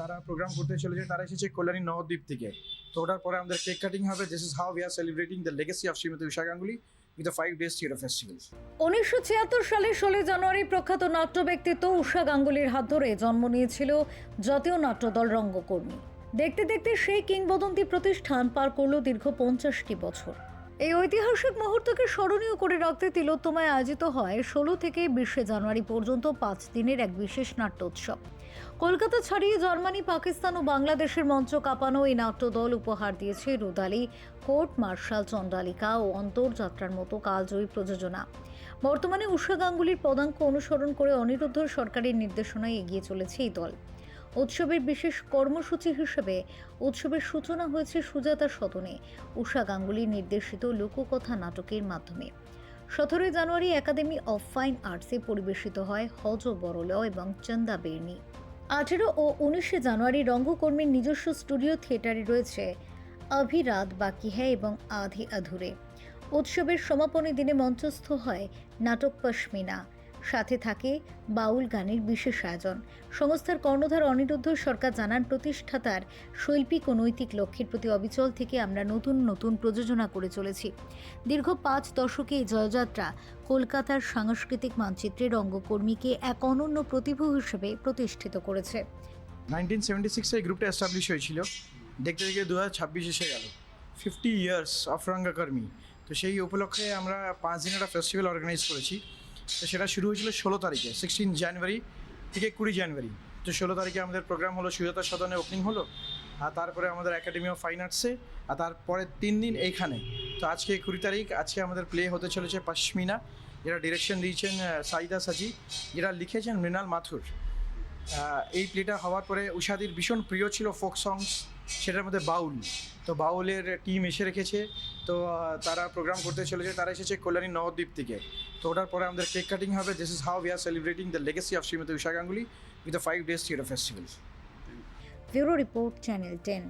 তারা প্রোগ্রাম করতে চলেছে, তারা এসেছে কল্যাণী নবদ্বীপ থেকে। তো ওটার পরে আমাদের কেক কাটিং হবে this is how we are celebrating the legacy of Shrimati Usha Ganguly উনিশশো ছিয়াত্তর ষোলোই জানুয়ারি প্রখ্যাত নাট্য ব্যক্তিত্ব উষা গাঙ্গুলির হাত ধরে জন্ম নিয়েছিল জাতীয় নাট্যদল রঙ্গকর্মী। দেখতে দেখতে সেই কিংবদন্তি প্রতিষ্ঠান পার করল দীর্ঘ পঞ্চাশটি বছর। এই ঐতিহাসিক মুহূর্তকে স্মরণীয় করে রাখতে তিলোত্তমায় আয়োজিত হয় ষোলো থেকে বিশে জানুয়ারি পর্যন্ত পাঁচ দিনের এক বিশেষ নাট্যোৎসব। কলকাতা ছাড়িয়ে জার্মানি, পাকিস্তান ও বাংলাদেশের মঞ্চ কাঁপানো এই নাট্যদল উপহার দিয়েছে রুদালি, কোর্ট মার্শাল চণ্ডালিকা ও অন্তর্যাত্রার মতো কালজয়ী প্রযোজনা। বর্তমানে উষা গাঙ্গুলির পদাঙ্ক অনুসরণ করে অনিরুদ্ধ সরকারের নির্দেশনায় এগিয়ে চলেছে এই দল। উৎসবের বিশেষ কর্মসূচি হিসেবে উৎসবের সূচনা হয়েছে সুজাতা সদনে। উষা গাঙ্গুলির নির্দেশিত লোককথা নাটকের মাধ্যমে। সতেরোই জানুয়ারি একাডেমি অফ ফাইন আর্টসে পরিবেশিত হয় হজ বরল এবং চন্দা বেরনি। আঠেরো ও উনিশে জানুয়ারি রঙ্গকর্মীর নিজস্ব স্টুডিও থিয়েটারে রয়েছে আভি রাত বাকি হ্যায় এবং আধি আধুরে উৎসবের সমাপনী দিনে মঞ্চস্থ হয় নাটক পশমিনা। সাথে থাকে বাউল গানের বিশেষ আয়োজন। সংস্থার কর্ণধার অনিরুদ্ধ সরকার জানান, প্রতিষ্ঠাতার শৈল্পিক ও নৈতিক লক্ষ্যের প্রতি অবিচল থেকে আমরা নতুন নতুন প্রযোজনা করে চলেছি। দীর্ঘ পাঁচ দশকে এই জয়যাত্রা কলকাতার সাংস্কৃতিক মানচিত্রে রঙ্গকর্মীকে এক অনন্য প্রতিভা হিসেবে প্রতিষ্ঠিত করেছে। নাইনটিন সেভেন্টি এই গ্রুপটা হয়েছিল। দেখতে দেখতে দু হাজার এসে গেল। Fifty years of Rangakarmee. তো সেই উপলক্ষে আমরা পাঁচ দিনের একটা ফেস্টিভ্যাল অর্গানাইজ করেছি। তো সেটা শুরু হয়েছিল ষোলো তারিখে সিক্সটিন জানুয়ারি থেকে কুড়ি জানুয়ারি তো ষোলো তারিখে আমাদের প্রোগ্রাম হলো সুজাতা সদনে ওপেনিং হলো, আর তারপরে আমাদের একাডেমি অফ ফাইন আর্টসে আর তারপরে তিন দিন এইখানে। তো আজকে কুড়ি তারিখ, আজকে আমাদের প্লে হতে চলেছে পশ্মিনা যেটা ডিরেকশন দিয়েছেন সাইদা সাজি, যেটা লিখেছেন মৃণাল মাথুর। এই প্লেটা হওয়ার পরে উষাদির ভীষণ প্রিয় ছিল ফোক সংস, সেটার মধ্যে বাউল। তো বাউলের টিম এসে রেখেছে, তো তারা প্রোগ্রাম করতে চলেছে, তারা এসেছে কল্যাণী নবদ্বীপ থেকে। তো ওটার পরে আমাদের কেক কাটিং হবে this is how we are celebrating the legacy of Shrimati Usha Ganguly with the five days theatre festival bureau report, channel ten.